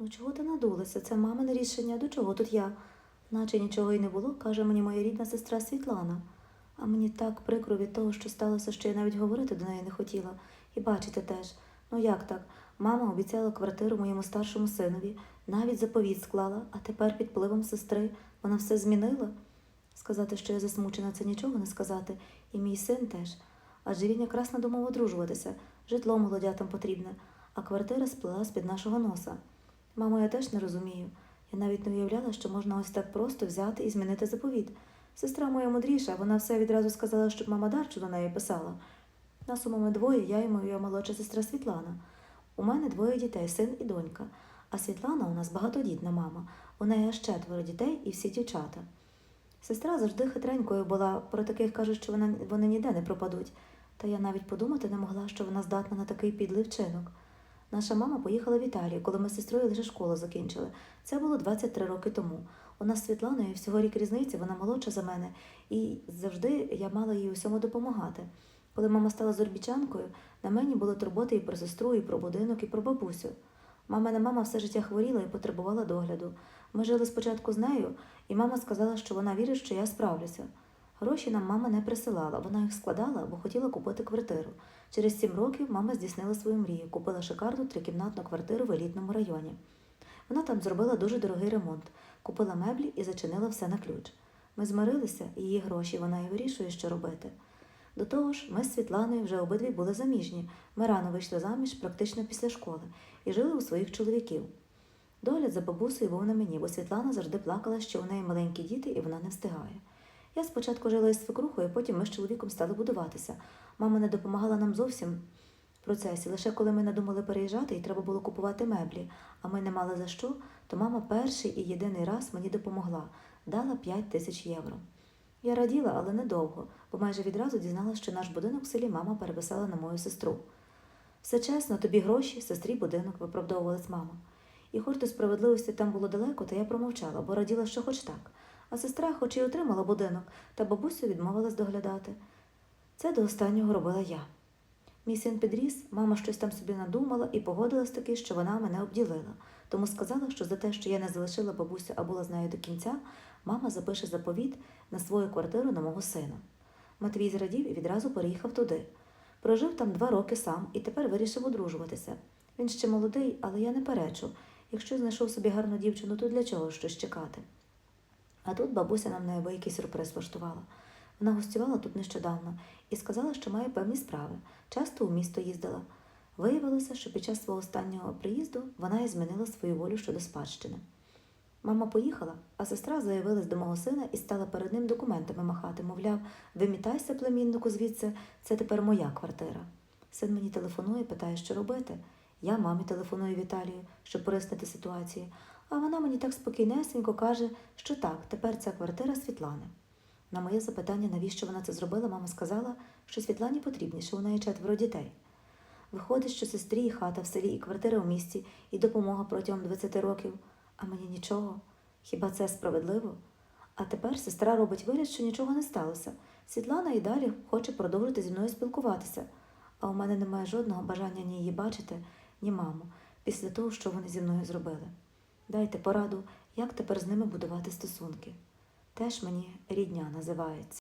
Ну чого ти надулася? Це мамине рішення. До чого тут я? Наче нічого й не було, каже мені моя рідна сестра Світлана. А мені так прикро від того, що сталося, що я навіть говорити до неї не хотіла. І бачите теж. Ну як так? Мама обіцяла квартиру моєму старшому синові, навіть заповіт склала, а тепер під впливом сестри вона все змінила. Сказати, що я засмучена, це нічого не сказати, і мій син теж. Адже він якраз надумав одружуватися, житло молодятам потрібне, а квартира сплила з-під нашого носа. Мамо, я теж не розумію. Я навіть не уявляла, що можна ось так просто взяти і змінити заповіт. Сестра моя мудріша, вона все відразу сказала, щоб мама Дарчу до неї писала. Нас у мами двоє, я і моя молодша сестра Світлана. У мене двоє дітей, син і донька. А Світлана у нас багатодітна мама. У неї аж четверо дітей і всі дівчата. Сестра завжди хитренькою була, про таких кажуть, що вона, вони ніде не пропадуть. Та я навіть подумати не могла, що вона здатна на такий підлий вчинок. Наша мама поїхала в Італію, коли ми з сестрою лише школу закінчили. Це було 23 роки тому. У нас з Світланою всього рік різниці, вона молодша за мене, і завжди я мала їй усьому допомагати. Коли мама стала зорбічанкою, на мені були турботи і про сестру, і про будинок, і про бабусю. Мамина мама все життя хворіла і потребувала догляду. Ми жили спочатку з нею, і мама сказала, що вона вірить, що я справлюся. Гроші нам мама не присилала, вона їх складала, бо хотіла купити квартиру. Через сім років мама здійснила свою мрію, купила шикарну трикімнатну квартиру в елітному районі. Вона там зробила дуже дорогий ремонт, купила меблі і зачинила все на ключ. Ми змирилися, її гроші вона і вирішує, що робити. До того ж, ми з Світланою вже обидві були заміжні. Ми рано вийшли заміж практично після школи і жили у своїх чоловіків. Догляд за бабусею був на мені, бо Світлана завжди плакала, що у неї маленькі діти і вона не встигає. Я спочатку жила із свекрухою, потім ми з чоловіком стали будуватися. Мама не допомагала нам зовсім в процесі. Лише коли ми надумали переїжджати і треба було купувати меблі, а ми не мали за що, то мама перший і єдиний раз мені допомогла, дала 5 тисяч євро. Я раділа, але недовго, бо майже відразу дізналася, що наш будинок в селі мама переписала на мою сестру. Все чесно, тобі гроші, сестрі будинок, виправдовувалась мама. І хоч до справедливості там було далеко, то я промовчала, бо раділа, що хоч так. А сестра, хоч і отримала будинок, та бабусю відмовилась доглядати. Це до останнього робила я. Мій син підріс, мама щось там собі надумала і погодилась таки, що вона мене обділила. Тому сказала, що за те, що я не залишила бабусю, а була з нею до кінця, мама запише заповіт на свою квартиру на мого сина. Матвій зрадів і відразу переїхав туди. Прожив там два роки сам і тепер вирішив одружуватися. Він ще молодий, але я не перечу. Якщо знайшов собі гарну дівчину, то для чого щось чекати? А тут бабуся нам неабиякий сюрприз влаштувала. Вона гостювала тут нещодавно і сказала, що має певні справи. Часто у місто їздила. Виявилося, що під час свого останнього приїзду вона і змінила свою волю щодо спадщини. Мама поїхала, а сестра заявилась до мого сина і стала перед ним документами махати, мовляв, вимітайся, племіннику, звідси, це тепер моя квартира. Син мені телефонує, питає, що робити. Я мамі телефоную в Італію, щоб пояснити ситуацію, а вона мені так спокійнесенько каже, що так, тепер ця квартира Світлани. На моє запитання, навіщо вона це зробила, мама сказала, що Світлані потрібніше, у неї четверо дітей. Виходить, що сестрі і хата в селі, і квартира в місті, і допомога протягом 20 років, а мені нічого. Хіба це справедливо? А тепер сестра робить вигляд, що нічого не сталося. Світлана і далі хоче продовжити зі мною спілкуватися, а у мене немає жодного бажання ні її бачити, ні маму, після того, що вони зі мною зробили. Дайте пораду, як тепер з ними будувати стосунки. Теж мені рідня називається.